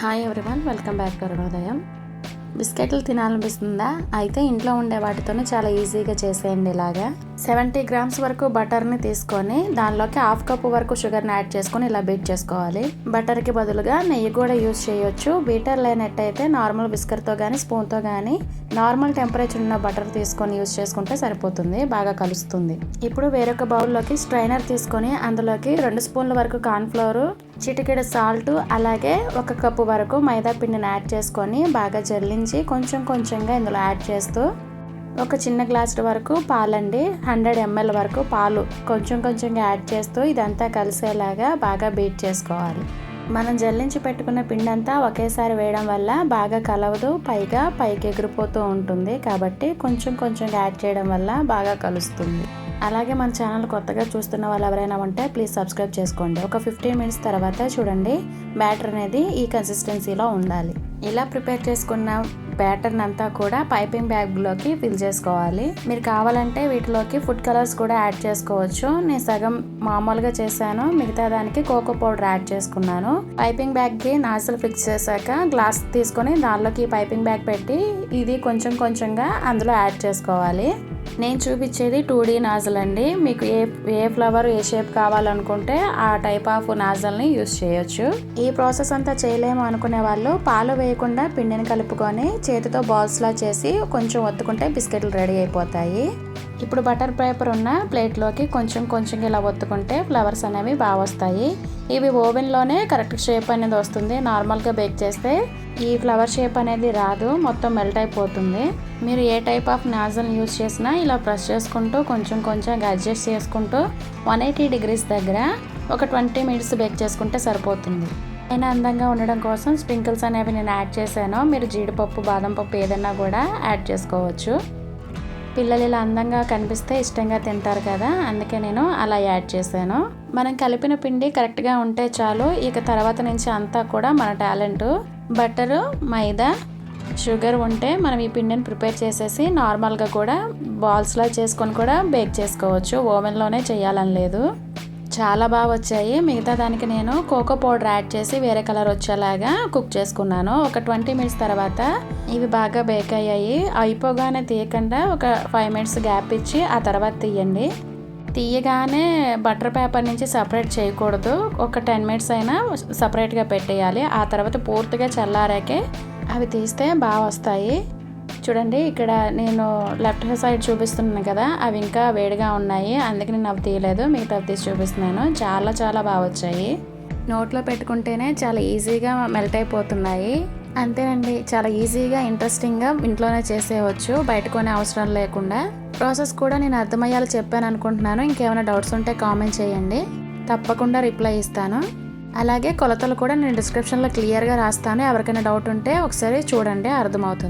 Hi everyone welcome back అరుణోదయం బిస్కెట్లు తినాలనిపిస్తుందా? అయితే ఇంట్లో ఉండే వాటితోనే చాలా ఈజీగా చేసేయండి ఇలాగా. సెవెంటీ గ్రామ్స్ వరకు బటర్ని తీసుకొని దానిలోకి హాఫ్ కప్ వరకు షుగర్ని యాడ్ చేసుకొని ఇలా బీట్ చేసుకోవాలి. బటర్కి బదులుగా నెయ్యి కూడా యూజ్ చేయొచ్చు. బీటర్ లేనట్టయితే నార్మల్ బిస్కెట్తో కానీ స్పూన్తో కానీ నార్మల్ టెంపరేచర్ ఉన్న బటర్ తీసుకొని యూజ్ చేసుకుంటే సరిపోతుంది బాగా కలుస్తుంది. ఇప్పుడు వేరొక బౌల్లోకి స్ట్రైనర్ తీసుకొని అందులోకి రెండు స్పూన్ల వరకు కార్న్ఫ్లోర్ చిటికెడు సాల్ట్ అలాగే ఒక కప్పు వరకు మైదా పిండిని యాడ్ చేసుకొని బాగా జల్లించి కొంచెం కొంచెంగా ఇందులో యాడ్ చేస్తూ ఒక చిన్న గ్లాస్ వరకు పాలండి. హండ్రెడ్ ఎంఎల్ వరకు పాలు కొంచెం కొంచెంగా యాడ్ చేస్తూ ఇదంతా కలిసేలాగా బాగా బీట్ చేసుకోవాలి. మనం జల్లించి పెట్టుకున్న పిండి అంతా ఒకేసారి వేయడం వల్ల బాగా కలవదు పైగా పైకి ఎగిరిపోతూ ఉంటుంది కాబట్టి కొంచెం కొంచెం యాడ్ చేయడం వల్ల బాగా కలుస్తుంది. అలాగే మన ఛానల్ కొత్తగా చూస్తున్న వాళ్ళు ఎవరైనా ఉంటే ప్లీజ్ సబ్స్క్రైబ్ చేసుకోండి. ఒక ఫిఫ్టీన్ మినిట్స్ తర్వాత చూడండి బ్యాటర్ అనేది ఈ కన్సిస్టెన్సీలో ఉండాలి. ఇలా ప్రిపేర్ చేసుకున్న బ్యాటర్ని అంతా కూడా పైపింగ్ బ్యాగ్లోకి ఫిల్ చేసుకోవాలి. మీరు కావాలంటే వీటిలోకి ఫుడ్ కలర్స్ కూడా యాడ్ చేసుకోవచ్చు. నేను సగం మామూలుగా చేశాను మిగతా దానికి కోకో పౌడర్ యాడ్ చేసుకున్నాను. పైపింగ్ బ్యాగ్కి నాసులు ఫిక్స్ చేశాక గ్లాస్ తీసుకొని దానిలోకి పైపింగ్ బ్యాగ్ పెట్టి ఇది కొంచెం కొంచెంగా అందులో యాడ్ చేసుకోవాలి. నేను చూపించేది టూ డీ నాజల్ అండి. మీకు ఏ ఏ ఫ్లవర్ ఏ షేప్ కావాలనుకుంటే ఆ టైప్ ఆఫ్ నాజల్ని యూస్ చేయొచ్చు. ఈ ప్రాసెస్ అంతా చేయలేము అనుకునే వాళ్ళు పాలు వేయకుండా పిండిని కలుపుకొని చేతితో బాల్స్లా చేసి కొంచెం ఒత్తుకుంటే బిస్కెట్లు రెడీ అయిపోతాయి. ఇప్పుడు బటర్ పేపర్ ఉన్న ప్లేట్లోకి కొంచెం కొంచెం ఇలా ఒత్తుకుంటే ఫ్లవర్స్ అనేవి బాగా వస్తాయి. ఇవి ఓవెన్లోనే కరెక్ట్ షేప్ అనేది వస్తుంది. నార్మల్గా బేక్ చేస్తే ఈ ఫ్లవర్ షేప్ అనేది రాదు మొత్తం మెల్ట్ అయిపోతుంది. మీరు ఏ టైప్ ఆఫ్ నాజల్ యూజ్ చేసినా ఇలా ప్రెస్ చేసుకుంటూ కొంచెం కొంచెం అడ్జస్ట్ చేసుకుంటూ వన్ ఎయిటీ డిగ్రీస్ దగ్గర ఒక ట్వంటీ మినిట్స్ బేక్ చేసుకుంటే సరిపోతుంది. అయినా అందంగా ఉండడం కోసం స్ప్రింకిల్స్ అనేవి నేను యాడ్ చేశాను. మీరు జీడిపప్పు బాదం పప్పు ఏదైనా కూడా యాడ్ చేసుకోవచ్చు. పిల్లలు ఇలా అందంగా కనిపిస్తే ఇష్టంగా తింటారు కదా అందుకే నేను అలా యాడ్ చేశాను. మనం కలిపిన పిండి కరెక్ట్గా ఉంటే చాలు. ఇక తర్వాత నుంచి అంతా కూడా మన టాలెంట్ బట్టరు మైదా షుగర్ ఉంటే మనం ఈ పిండిని ప్రిపేర్ చేసేసి నార్మల్గా కూడా బాల్స్లా చేసుకొని కూడా బేక్ చేసుకోవచ్చు. ఓవెన్లోనే చేయాలని లేదు. చాలా బాగా వచ్చాయి. మిగతా దానికి నేను కోకో పౌడర్ యాడ్ చేసి వేరే కలర్ వచ్చేలాగా కుక్ చేసుకున్నాను. ఒక ట్వంటీ మినిట్స్ తర్వాత ఇవి బాగా బేక్ అయ్యాయి. అయిపోగానే తీయకుండా ఒక ఫైవ్ మినిట్స్ గ్యాప్ ఇచ్చి ఆ తర్వాత తీయండి. తీయగానే బటర్ పేపర్ నుంచి సపరేట్ చేయకూడదు. ఒక టెన్ మినిట్స్ అయినా సపరేట్గా పెట్టేయాలి. ఆ తర్వాత పూర్తిగా చల్లారాకే అవి తీస్తే బాగా వస్తాయి. చూడండి ఇక్కడ నేను లెఫ్ట్ సైడ్ చూపిస్తున్నాను కదా అవి ఇంకా వేడిగా ఉన్నాయి. అందుకే నేను అవి తీయలేదు. మిగతా తీసి చూపిస్తున్నాను. చాలా చాలా బాగా వచ్చాయి. నోట్లో పెట్టుకుంటేనే చాలా ఈజీగా మెల్ట్ అయిపోతున్నాయి. అంతేనండి చాలా ఈజీగా ఇంట్రెస్టింగ్గా ఇంట్లోనే చేసేయవచ్చు బయట కొనే అవసరం లేకుండా. ప్రాసెస్ కూడా నేను అర్థమయ్యేలా చెప్పాను అనుకుంటున్నాను ఇంకేమైనా డౌట్స్ ఉంటే కామెంట్ చేయండి తప్పకుండా రిప్లై ఇస్తాను. అలాగే కొలతలు కూడా నేను డిస్క్రిప్షన్లో క్లియర్గా రాస్తాను ఎవరికైనా డౌట్ ఉంటే ఒకసారి చూడండి అర్థమవుతుంది.